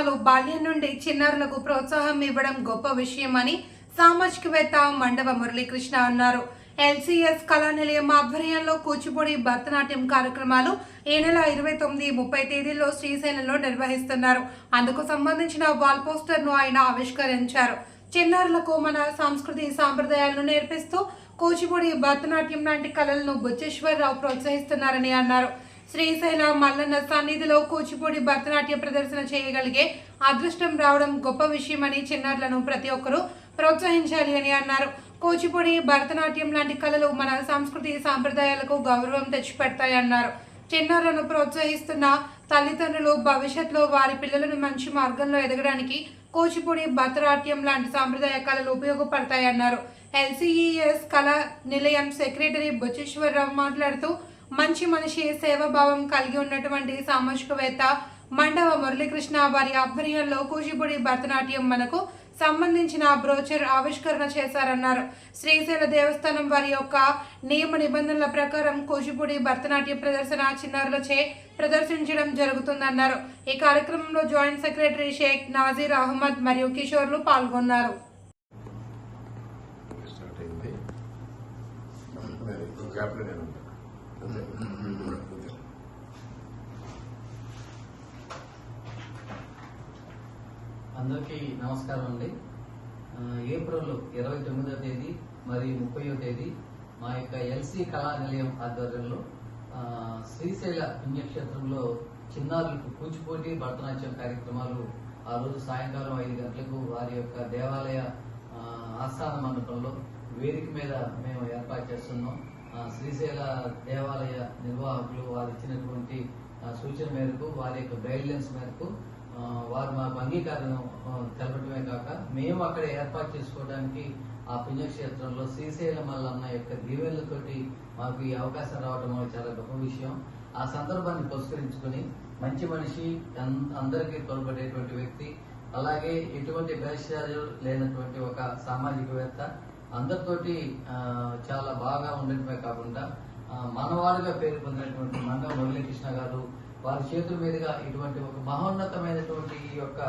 బాల్యం నుండి చిన్నారులకు ప్రోత్సాహం ఇవ్వడం గొప్ప విషయమని సామాజికవేత్త మండవ మురళీకృష్ణ అన్నారు. ఎల్సీఎస్ కళానిలయం ఆధ్వర్యంలో కూచిపూడి భరతనాట్యం కార్యక్రమాలు ఈ నెల ఇరవై తొమ్మిది ముప్పై తేదీల్లో శ్రీశైలంలో నిర్వహిస్తున్నారు. అందుకు సంబంధించిన వాల్ పోస్టర్ను ఆయన ఆవిష్కరించారు. చిన్నారులకు మన సంస్కృతి సాంప్రదాయాలను నేర్పిస్తూ కూచిపూడి భరతనాట్యం లాంటి కళలను బుచ్చేశ్వరరావు ప్రోత్సహిస్తున్నారని అన్నారు. శ్రీశైల మల్లన్న సన్నిధిలో కూచిపూడి భరతనాట్య ప్రదర్శన చేయగలిగే అదృష్టం రావడం గొప్ప విషయమని చిన్నారులను ప్రతి ఒక్కరూ ప్రోత్సహించాలి అని అన్నారు. కూచిపూడి భరతనాట్యం లాంటి కళలు మన సంస్కృతి సాంప్రదాయాలకు గౌరవం తెచ్చిపెడతాయన్నారు. చిన్నారులను ప్రోత్సహిస్తున్న తల్లిదండ్రులు భవిష్యత్తులో వారి పిల్లలను మంచి మార్గంలో ఎదగడానికి కూచిపూడి భరతనాట్యం లాంటి సాంప్రదాయ కళలు ఉపయోగపడతాయన్నారు. ఎల్సీఈఎస్ కళా నిలయం సెక్రటరీ బుచ్చేశ్వరరావు మాట్లాడుతూ మంచి మనిషి సేవాభావం కలిగి ఉన్నటువంటి సామాజికవేత్త మండవ మురళీకృష్ణ వారి ఆధ్వర్యంలో కూచిపూడి భరతనాట్యం మనకు సంబంధించిన బ్రోచర్ ఆవిష్కరణ చేశారన్నారు. శ్రీశైల దేవస్థానం వారి యొక్క నియమ నిబంధనల ప్రకారం కూచిపూడి భరతనాట్య ప్రదర్శన చిన్నారులచే ప్రదర్శించడం జరుగుతుందన్నారు. ఈ కార్యక్రమంలో జాయింట్ సెక్రటరీ షేక్ నాజీర్ అహ్మద్ మరియు కిషోర్లు పాల్గొన్నారు. అందరికీ నమస్కారం అండి. ఏప్రిల్ ఇరవై తొమ్మిదో తేదీ మరియు ముప్పయో తేదీ మా యొక్క ఎల్సి కళా నిలయం ఆధ్వర్యంలో శ్రీశైల పుణ్యక్షేత్రంలో చిన్నారులకు కూచిపోటీ భరతనాట్యం కార్యక్రమాలు ఆ రోజు సాయంకాలం ఐదు గంటలకు వారి యొక్క దేవాలయ ఆస్థాన మండపంలో వేదిక మీద మేము ఏర్పాటు చేస్తున్నాం. శ్రీశైల దేవాలయ నిర్వాహకులు వారు ఇచ్చినటువంటి సూచన మేరకు వారి యొక్క గైడ్లైన్స్ మేరకు వారు మాకు అంగీకారం తెలపటమే తెలపడమే కాక మేము అక్కడ ఏర్పాటు చేసుకోవడానికి ఆ పుణ్యక్షేత్రంలో శ్రీశైలం మల్లన్న యొక్క దీవెనలతోటి మాకు ఈ అవకాశం రావడం చాలా గొప్ప విషయం. ఆ సందర్భాన్ని పురస్కరించుకొని మంచి మనిషి అందరికీ తోడ్పడేటువంటి వ్యక్తి అలాగే ఎటువంటి భేషాలు లేనటువంటి ఒక సామాజికవేత్త అందరితోటి చాలా బాగా ఉండటమే కాకుండా మనవాడుగా పేరు పొందినటువంటి మంగ మురళీకృష్ణ గారు వారి చేతుల మీదుగా ఇటువంటి ఒక మహోన్నతమైనటువంటి ఈ యొక్క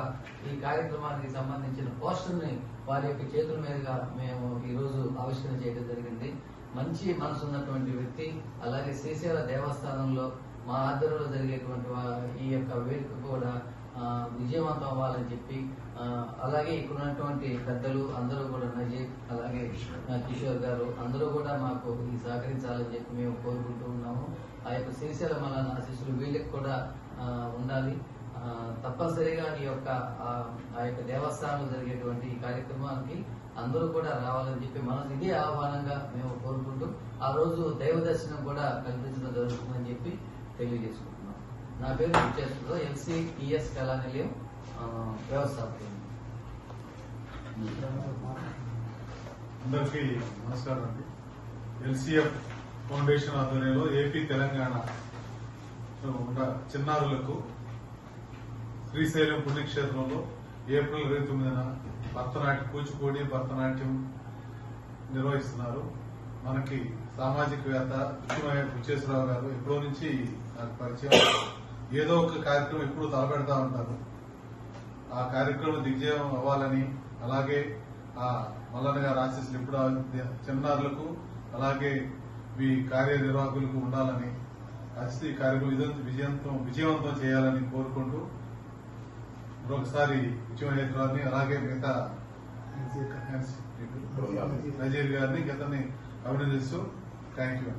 ఈ కార్యక్రమానికి సంబంధించిన పోస్టర్ని వారి యొక్క చేతుల మీదుగా మేము ఈ రోజు ఆవిష్కరణ చేయడం జరిగింది. మంచి మనసు ఉన్నటువంటి వ్యక్తి అలాగే శ్రీశైల దేవస్థానంలో మా ఆధ్వర్యంలో జరిగేటువంటి ఈ యొక్క వేడుక కూడా విజయవంతం అవ్వాలని చెప్పి అలాగే ఇక్కడ ఉన్నటువంటి పెద్దలు అందరూ కూడా కిషోర్ గారు అందరూ కూడా మాకు ఈ సహకరించాలని చెప్పి మేము కోరుకుంటూ ఉన్నాము. ఆ యొక్క శ్రీశైల మన ఆశీస్సులు వీళ్ళకి కూడా ఉండాలి. తప్పనిసరిగా ఈ యొక్క ఆ యొక్క దేవస్థానంలో జరిగేటువంటి ఈ కార్యక్రమానికి అందరూ కూడా రావాలని చెప్పి మనం ఇదే ఆహ్వానంగా మేము కోరుకుంటూ ఆ రోజు దైవ దర్శనం కూడా కల్పించడం జరుగుతుందని చెప్పి తెలియజేసుకుంటున్నాం. నా పేరు విచ్చేశ్వరరావు ఎల్సీ టిఎస్ కళానిలయం ఆ, వ్యవస్థాపకులు. అందరికీ నమస్కారం అండి. ఎల్సిఎఫ్ ఫౌండేషన్ ఆధ్వర్యంలో ఏపీ తెలంగాణ చిన్నారులకు శ్రీశైలం పుణ్యక్షేత్రంలో ఏప్రిల్ ఇరవై తొమ్మిదిన భరతనాట్యం కూచిపూడి భరతనాట్యం నిర్వహిస్తున్నారు. మనకి సామాజికవేత్త ముఖ్యమైన బుచ్చేశ్వరరావు గారు ఎప్పుడో నుంచి నాకు పరిచయం. ఏదో ఒక కార్యక్రమం ఎప్పుడు తలపెడతా ఉంటారు. ఆ కార్యక్రమం దిగ్జయం అవ్వాలని అలాగే ఆ మల్లన్న గారి ఆశీస్సులు ఎప్పుడు చిన్నారులకు అలాగే మీ కార్యనిర్వాహకులకు ఉండాలని ఈ కార్యక్రమం విజయం- విజయంతం విజయవంతం చేయాలని కోరుకుంటూ మరొకసారి విజయమహేశ్వరాన్ని అలాగే మిగతా నజీర్ గారిని గతని అభినందిస్తూ థ్యాంక్ యూ